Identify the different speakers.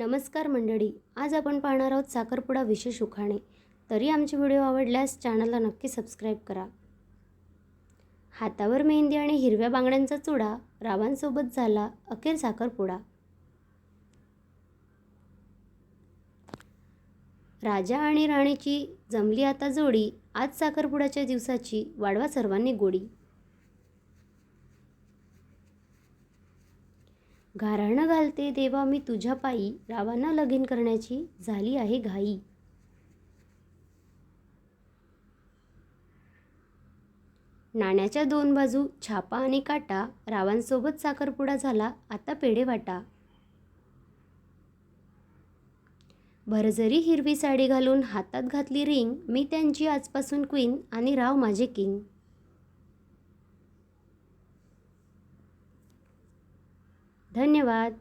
Speaker 1: नमस्कार मंडळी आज आपण पाहणार आहोत साखरपुडा विशेष उखाणे. तरी आमचे व्हिडिओ आवडल्यास चॅनलला नक्की सबस्क्राईब करा. हातावर मेहंदी आणि हिरव्या बांगड्यांचा चुडा रावांसोबत झाला अखेर साखरपुडा. राजा आणि राणीची जमली आता जोडी आज साखरपुड्याच्या दिवसाची वाढवा सर्वांनी गोडी. घाराणं घालते देवा मी तुझ्या पायी रावांना लगीन करण्याची झाली आहे घाई. नाण्याच्या दोन बाजू छापा आणि काटा रावांसोबत साखरपुडा झाला आता पेढे वाटा भरजरी हिरवी साडी घालून हातात घातली रिंग मी त्यांची आजपासून क्वीन आणि राव माझे किंग. धन्यवाद.